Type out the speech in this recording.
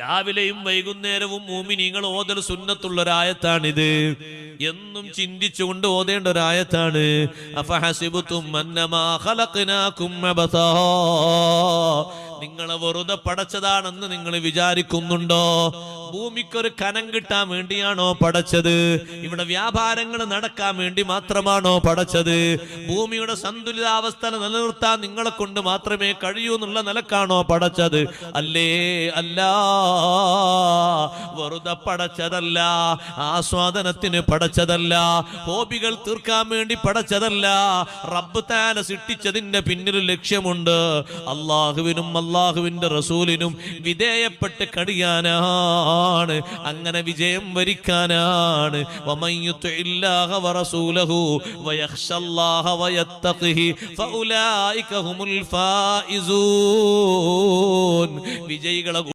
രാവിലെയും വൈകുന്നേരവും മൂമിനിങ്ങൾ ഓതൽ സുന്നത്തുള്ളൊരായത്താണിത്. എന്നും ചിന്തിച്ചുകൊണ്ട് ഓതേണ്ട ഒരായത്താണ് നിങ്ങളെ വെറുതെ പടച്ചതാണെന്ന് നിങ്ങൾ വിചാരിക്കുന്നുണ്ടോ? ഭൂമിക്കൊരു കനം കിട്ടാൻ വേണ്ടിയാണോ പടച്ചത്? ഇവിടെ വ്യാപാരങ്ങൾ നടക്കാൻ വേണ്ടി മാത്രമാണോ പടച്ചത്? ഭൂമിയുടെ സന്തുലിതാവസ്ഥ നിലനിർത്താൻ നിങ്ങളെ കൊണ്ട് മാത്രമേ കഴിയൂ എന്നുള്ള നിലക്കാണോ പടച്ചത്? അല്ലേ? അല്ല. വെറുതെ പടച്ചതല്ല. ആസ്വാദനത്തിന് പടച്ചതല്ല. ഹോബികൾ തീർക്കാൻ വേണ്ടി പടച്ചതല്ല. റബ്ബ് താന സൃഷ്ടിച്ചതിന്റെ പിന്നിൽ ലക്ഷ്യമുണ്ട്. അള്ളാഹുവിനും അള്ളാഹുവിന്റെ റസൂലിനും വിധേയപ്പെട്ട് കഴിയാനാണ് അങ്ങനെ വിജയം വരിക്കാനാണ്. വിജയികളെ